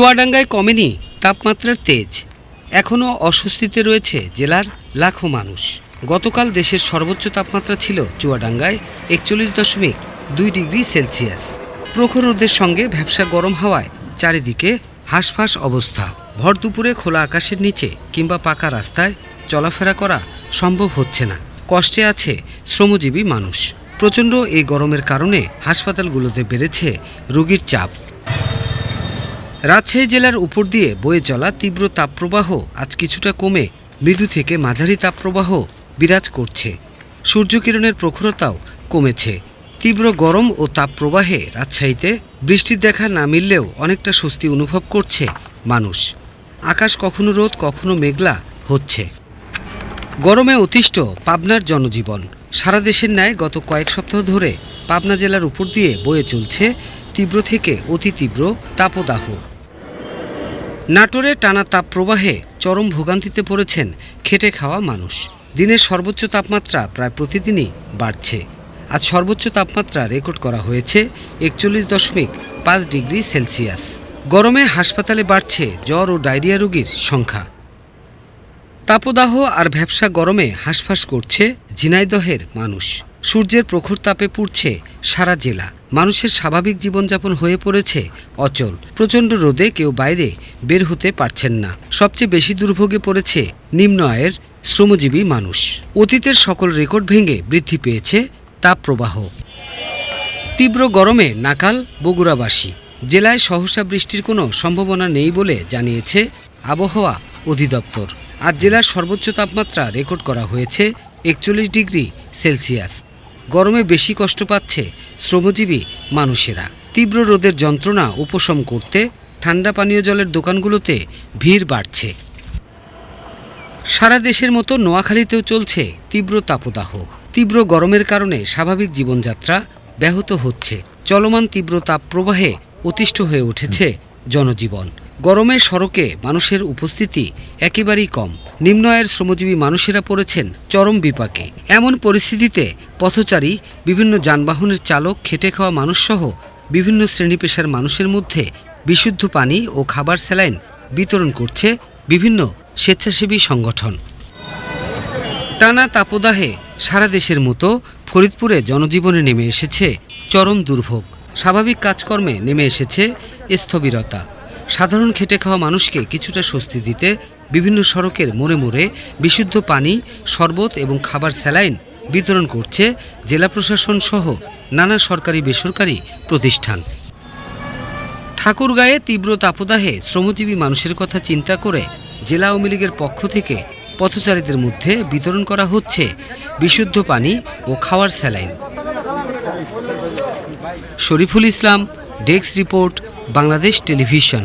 চুয়াডাঙ্গায় কমেনি তাপমাত্রার তেজ। এখনও অস্বস্তিতে রয়েছে জেলার লাখো মানুষ। গতকাল দেশের সর্বোচ্চ তাপমাত্রা ছিল চুয়াডাঙ্গায় একচল্লিশ দশমিক দুই ডিগ্রি সেলসিয়াস। প্রখর রোদের সঙ্গে ভ্যাবসা গরম হাওয়ায় চারিদিকে হাঁসফাঁস অবস্থা। ভর দুপুরে খোলা আকাশের নিচে কিংবা পাকা রাস্তায় চলাফেরা করা সম্ভব হচ্ছে না। কষ্টে আছে শ্রমজীবী মানুষ। প্রচণ্ড এই গরমের কারণে হাসপাতালগুলোতে বেড়েছে রোগীর চাপ। রাজশাহী জেলার উপর দিয়ে বয়ে চলা তীব্র তাপপ্রবাহ আজ কিছুটা কমে মৃদু থেকে মাঝারি তাপপ্রবাহ বিরাজ করছে। সূর্যকিরণের প্রখরতাও কমেছে। তীব্র গরম ও তাপপ্রবাহে রাজশাহীতে বৃষ্টির দেখা না মিললেও অনেকটা স্বস্তি অনুভব করছে মানুষ। আকাশ কখনো রোদ, কখনো মেঘলা হচ্ছে। গরমে অতিষ্ঠ পাবনার জনজীবন। সারা দেশের ন্যায় গত কয়েক সপ্তাহ ধরে পাবনা জেলার উপর দিয়ে বয়ে চলছে তীব্র থেকে অতি তীব্র তাপদাহ। নাটোরে টানা তাপ প্রবাহে চরম ভোগান্তিতে পড়েছেন খেটে খাওয়া মানুষ। দিনের সর্বোচ্চ তাপমাত্রা প্রায় প্রতিদিনই বাড়ছে। আজ সর্বোচ্চ তাপমাত্রা রেকর্ড করা হয়েছে একচল্লিশ দশমিক পাঁচ ডিগ্রি সেলসিয়াস। গরমে হাসপাতালে বাড়ছে জ্বর ও ডায়রিয়া রোগীর সংখ্যা। তাপদাহ আর ভ্যাবসা গরমে হাঁসফাঁস করছে ঝিনাইদহের মানুষ। সূর্যের প্রখর তাপে পুড়ছে সারা জেলা। মানুষের স্বাভাবিক জীবনযাপন হয়ে পড়েছে অচল। প্রচণ্ড রোদে কেউ বাইরে বের হতে পারছেন না। সবচেয়ে বেশি দুর্ভোগে পড়েছে নিম্ন আয়ের শ্রমজীবী মানুষ। অতীতের সকল রেকর্ড ভেঙে বৃদ্ধি পেয়েছে তাপপ্রবাহ। তীব্র গরমে নাকাল বগুড়াবাসী। জেলায় সহসা বৃষ্টির কোনো সম্ভাবনা নেই বলে জানিয়েছে আবহাওয়া অধিদপ্তর। আজ জেলার সর্বোচ্চ তাপমাত্রা রেকর্ড করা হয়েছে একচল্লিশ ডিগ্রি সেলসিয়াস। গরমে বেশি কষ্ট পাচ্ছে শ্রমজীবী মানুষেরা। তীব্র রোদের যন্ত্রণা উপশম করতে ঠান্ডা পানীয় জলের দোকানগুলোতে ভিড় বাড়ছে। সারা দেশের মতো নোয়াখালীতেও চলছে তীব্র তাপদাহ। তীব্র গরমের কারণে স্বাভাবিক জীবনযাত্রা ব্যাহত হচ্ছে। চলমান তীব্র তাপ প্রবাহে অতিষ্ঠ হয়ে উঠেছে জনজীবন। গরমে সড়কে মানুষের উপস্থিতি একেবারেই কম। নিম্ন আয়ের শ্রমজীবী মানুষেরা পড়েছেন চরম বিপাকে। এমন পরিস্থিতিতে পথচারী, বিভিন্ন যানবাহনের চালক, খেটে খাওয়া মানুষসহ বিভিন্ন শ্রেণি পেশার মানুষের মধ্যে বিশুদ্ধ পানি ও খাবার স্যালাইন বিতরণ করছে বিভিন্ন স্বেচ্ছাসেবী সংগঠন। টানা তাপদাহে সারা দেশের মতো ফরিদপুরে জনজীবনে নেমে এসেছে চরম দুর্ভোগ। স্বাভাবিক কাজকর্মে নেমে এসেছে স্থবিরতা। সাধারণ খেটে খাওয়া মানুষকে কিছুটা স্বস্তি দিতে বিভিন্ন সড়কের মোড়ে মোড়ে বিশুদ্ধ পানি, শরবত এবং খাবার স্যালাইন বিতরণ করছে জেলা প্রশাসন সহ নানা সরকারি বেসরকারি প্রতিষ্ঠান। ঠাকুরগাঁয়ে তীব্র তাপদাহে শ্রমজীবী মানুষের কথা চিন্তা করে জেলা আওয়ামী লীগের পক্ষ থেকে পথচারীদের মধ্যে বিতরণ করা হচ্ছে বিশুদ্ধ পানি ও খাওয়ার saline. Shariful Islam, desk report, Bangladesh television.